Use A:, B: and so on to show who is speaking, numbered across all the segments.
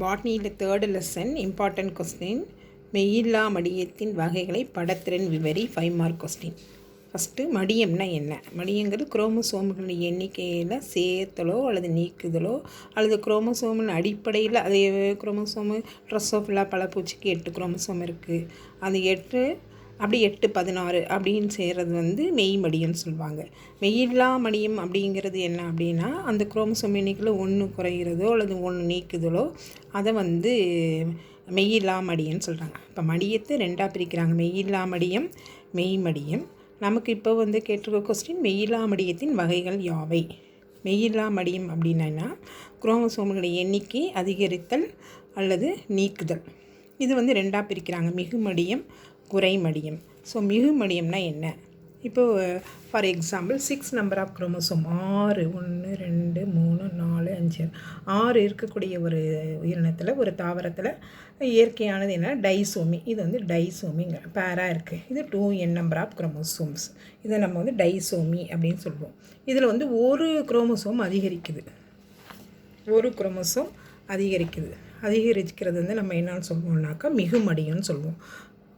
A: பாட்னியில் third lesson important question மெய்யில்லா மடியத்தின் வகைகளை படத்திறன் விவரி ஃபைவ் மார்க் கொஸ்டின் ஃபஸ்ட்டு மடியம்னா என்ன? மடியங்கிறது குரோமோசோம்களின் எண்ணிக்கையில் சேர்த்தலோ அல்லது நீக்குதலோ அல்லது குரோமோசோமின் அடிப்படையில் அதே குரோமோசோமு ட்ரெஸ்ஸோஃபில்லா பழப்பூச்சிக்கு எட்டு குரோமோசோம் இருக்குது அது எட்டு அப்படி எட்டு பதினாறு அப்படின்னு செய்கிறது வந்து மெய் மடியம்னு சொல்லுவாங்க. மெய்யில்லா மடியம் அப்படிங்கிறது என்ன அப்படின்னா அந்த குரோமசோம் எண்ணிக்கையில் ஒன்று குறைகிறதோ அல்லது ஒன்று நீக்குதலோ அதை வந்து மெய்யில்லா மடியம்னு சொல்கிறாங்க இப்போ மடியத்தை ரெண்டாக பிரிக்கிறாங்க. மெய்யில்லா மடியம் மெய் மடியம். நமக்கு இப்போ வந்து கேட்டிருக்க கொஸ்டின் மெய்யில்லா மடியத்தின் வகைகள் யாவை? மெய்யில்லா மடியம் அப்படின்னா குரோமோசோம்களுடைய எண்ணிக்கை அதிகரித்தல் அல்லது நீக்குதல். இது வந்து ரெண்டாக பிரிக்கிறாங்க. மிகுமடியம் குறைமடியம். ஸோ மிகுமடியம்னா என்ன? இப்போது for example six number of chromosome ஆறு ஒன்று ரெண்டு மூணு நாலு அஞ்சு ஆறு இருக்கக்கூடிய ஒரு உயிரினத்தில் ஒரு தாவரத்தில் இயற்கையானது என்ன? டைசோமி. இது வந்து டைசோமிங்க பேராக இருக்குது இது two n number of chromosomes இதை நம்ம வந்து டைசோமி அப்படின்னு சொல்லுவோம். இதில் வந்து ஒரு குரோமோசோம் அதிகரிக்குது. ஒரு குரோமோசோம் அதிகரிக்குது. அதிகரிக்கிறது வந்து நம்ம என்னன்னு சொல்லுவோம்னாக்கா மிகுமடியம்னு சொல்லுவோம்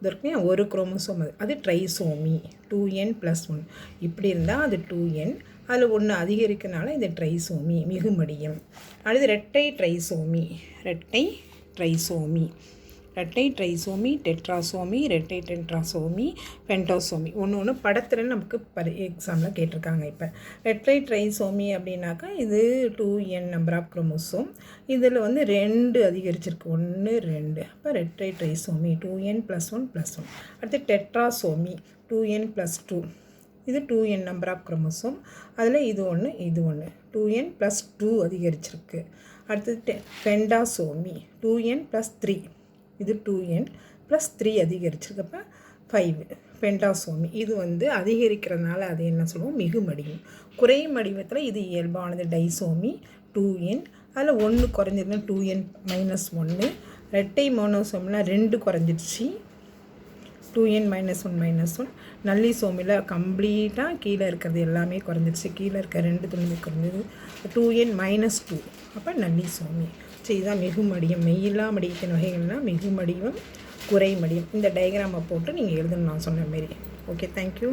A: இதற்கு ஒரு குரோமோசோம் அது அது trisomy two n plus one. இப்படி இருந்தால் அது டூ என் அதில் ஒன்று அதிகரிக்கனால இது ட்ரைசோமி மிகுமடியம். அடுத்து ரெட்டை ட்ரைசோமி ரெட்டை ட்ரைசோமி. ரெட்டை ட்ரைசோமி டெட்ராசோமி ரெட்டை டெட்ராசோமி பென்டோசோமி ஒன்று ஒன்று படத்தில் நமக்கு பரி எக்ஸாமில் கேட்டிருக்காங்க இப்போ. ரெட்டை ட்ரைசோமி அப்படின்னாக்கா இது two n number of chromosome இதில் வந்து ரெண்டு அதிகரிச்சிருக்கு. ஒன்று ரெண்டு. அப்போ ரெட்டை trisomy two n plus one plus one அடுத்து tetrasomy two n plus two இது two n number of chromosome அதில் இது ஒன்று இது ஒன்று டூ என் ப்ளஸ் டூ அதிகரிச்சிருக்கு. அடுத்தது டெ pentasomy two n plus three இது டூ என் ப்ளஸ் த்ரீ அதிகரிச்சிருக்கப்போ ஃபைவ் பெண்டாசோமி இது வந்து அதிகரிக்கிறதுனால அது என்ன சொல்லுவோம்? மிகுமடியும் குறையும் வடிவத்தில் இது இயல்பானது. டைசோமி டூ என் அதில் ஒன்று குறைஞ்சிருந்தா டூ என் மைனஸ் ஒன்று ரெட்டை மோனோசோம்னா ரெண்டு குறைஞ்சிடுச்சு. Two n minus one minus one நல்லி சோமியில் கம்ப்ளீட்டாக கீழே இருக்கிறது எல்லாமே குறைஞ்சிருச்சு கீழே இருக்க ரெண்டு துணிமே குறைஞ்சது. டூ என் மைனஸ் டூ அப்போ நல்லி சோமி. செய்தால் இதுதான் மிகுமடியம் மெய்யில்லா மடியத்தின் வகைகள்னால் மிகுமடியம் குறைமடியம் இந்த டயக்ராமை போட்டு நீங்கள் எழுதணும் நான் சொன்ன மாரி ஓகே தேங்க்யூ